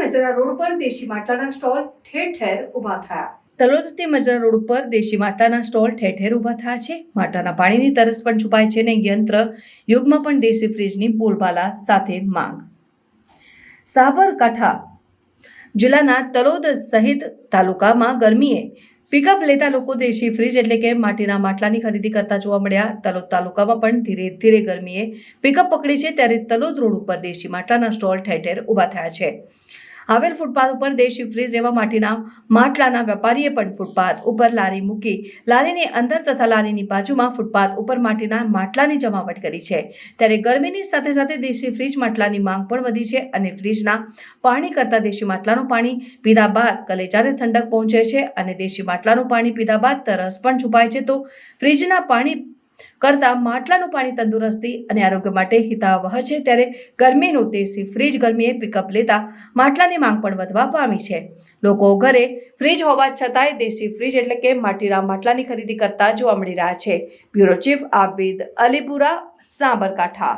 મજરા road પર દેશી માટલાના stall ઠેર ઠેર ઊભા થયા. તલોદથી મજરા રોડ ઉપર દેશી માટલાના સ્ટોલ ઠેર ઠેર ઊભા થયા છે. માટલાના પાણીની તરસ પણ છુપાય છે ને યંત્ર યુગમાં પણ દેશી ફ્રીજની બોલબાલા સાથે માંગ. સાબરકાંઠા જિલ્લાના તલોદ સહિત તાલુકામાં ગરમીએ પિકઅપ લેતા લોકો દેશી ફ્રીજ એટલે કે માટીના માટલાની ખરીદી કરતા જોવા મળ્યા. તલોદ તાલુકામાં પણ ધીરે ધીરે ગરમીએ પિકઅપ પકડી છે, ત્યારે તલોદ રોડ ઉપર દેશી માટલાના સ્ટોલ ઠેર ઠેર ઊભા થયા છે. આવેલ ફૂટપાથ ઉપર દેશી ફ્રીજ જેવા માટીના માટલાના વેપારીએ પણ ફૂટપાથ ઉપર લારી મૂકી લારીની અંદર તથા લારીની બાજુમાં ફૂટપાથ ઉપર માટીના માટલાની જમાવટ કરી છે. ત્યારે ગરમીની સાથે સાથે દેશી ફ્રીજ માટલાની માંગ પણ વધી છે અને ફ્રીજના પાણી કરતાં દેશી માટલાનું પાણી પીધા બાદ કલેજાને ઠંડક પહોંચે છે અને દેશી માટલાનું પાણી પીધા બાદ તરસ પણ છુપાય છે. તો ફ્રીજના પાણી કરતાં માટલાનું પાણી તંદુરસ્તી અને આરોગ્ય માટે હિતાવહ છે ત્યારે ગરમીનું દેશી ફ્રીજ ગરમીએ પિકઅપ લેતા માટલાની માંગ પણ વધવા પામી છે. લોકો ઘરે ફ્રીજ હોવા છતાંય દેશી ફ્રીજ એટલે કે માટીના માટલાની ખરીદી કરતા જોવા મળી રહ્યા છે. Bureau chief Abid Alipura Sabarkantha